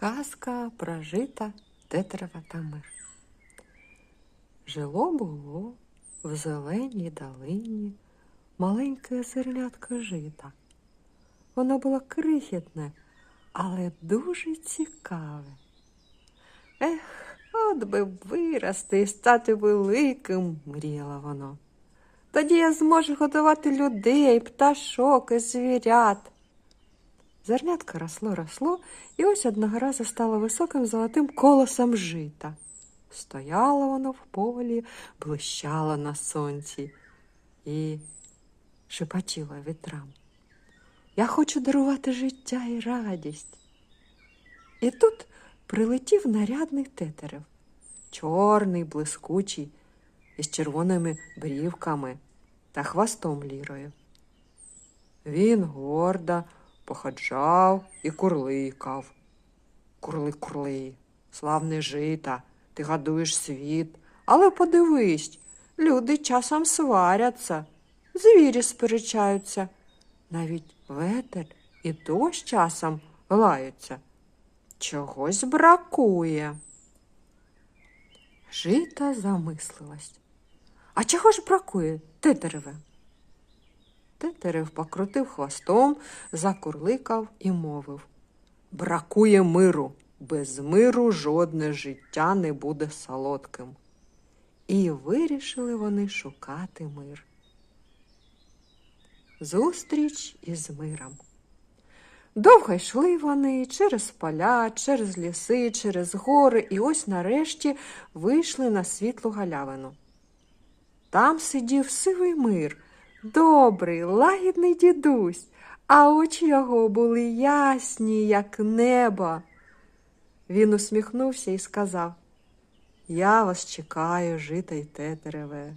Казка про жита Тетерева та мир. Жило було в зеленій долині маленьке зернятко жита. Воно було крихітне, але дуже цікаве. Ех, от би вирости і стати великим, мріяло воно. Тоді я зможу годувати людей, пташок і звірят. Зернятко росло, росло, і ось одного разу стало високим золотим колосом жита. Стояло воно в полі, блищало на сонці і шепотіло вітрам. Я хочу дарувати життя і радість. І тут прилетів нарядний тетерев, чорний, блискучий, із червоними брівками та хвостом лірою. Він гордо походжав і курликав. Курли, курли, славне жита, ти гадуєш світ, але подивись, люди часом сваряться, звірі сперечаються, навіть ветер і дощ часом лаються. Чогось бракує. Жита замислилась. А чого ж бракує, тетереве? Тетерев покрутив хвостом, закурликав і мовив Бракує миру. Без миру жодне життя не буде солодким. І вирішили вони шукати мир. Зустріч із миром. Довго йшли вони через поля, через ліси, через гори, і ось нарешті вийшли на світлу галявину. Там сидів сивий мир, добрий, лагідний дідусь, а очі його були ясні, як небо. Він усміхнувся і сказав Я вас чекаю, жита й тетереве.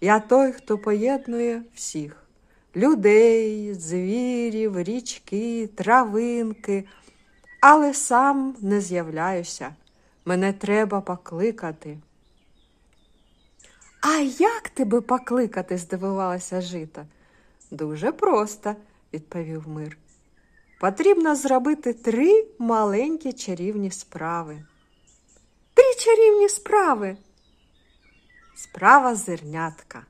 Я той, хто поєднує всіх людей, звірів, річки, травинки, але сам не з'являюся. Мене треба покликати. А як тебе покликати? здивувалася жита. Дуже просто, відповів мир. Потрібно зробити три маленькі чарівні справи. Три чарівні справи. Справа зернятка.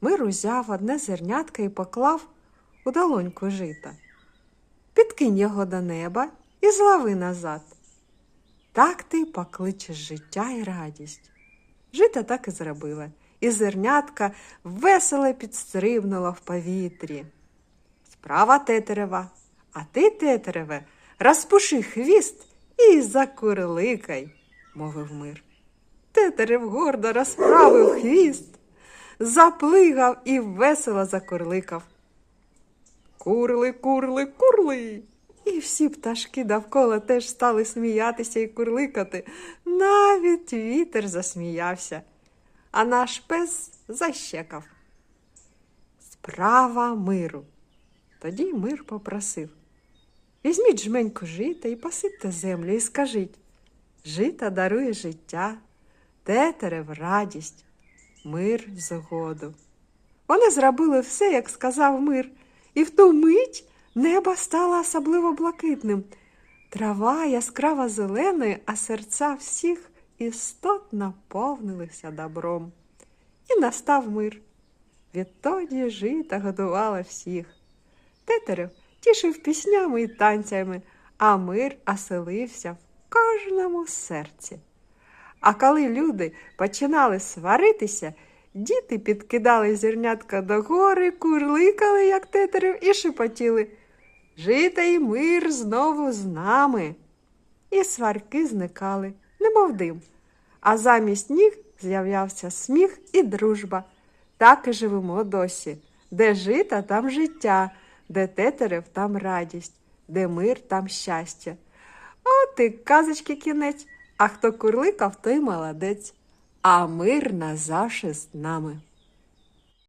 Мир узяв одне зернятка і поклав у долоньку жита. Підкинь його до неба і злови назад. Так ти покличеш життя і радість. Жита так і зробила, і зернятка весело підстрибнула в повітрі. Справа тетерева, а ти, тетереве, розпуши хвіст і закурликай, мовив мир. Тетерев гордо розправив хвіст, заплигав і весело закурликав. Курли, курли, курли. І всі пташки довкола теж стали сміятися і курликати. Навіть вітер засміявся, а наш пес защекав. Справа миру. Тоді мир попросив. Візьміть жменьку жита і посипте землю і скажіть Жита дарує життя, тетерев радість, мир згоду. Вони зробили все, як сказав мир, і в ту мить небо стало особливо блакитним. Трава яскраво зеленою, а серця всіх істот наповнилися добром. І настав мир. Відтоді жита годувала всіх. Тетерев тішив піснями і танцями, а мир оселився в кожному серці. А коли люди починали сваритися, діти підкидали зернятка до гори, курликали, як тетерев, і шепотіли Жита й мир знову з нами. І сварки зникали, немов дим. А замість них з'являвся сміх і дружба. Так і живемо досі. Де жита, там життя, де тетерев, там радість, де мир, там щастя. От і казочки кінець, а хто курликав, той молодець, а мир назавше з нами.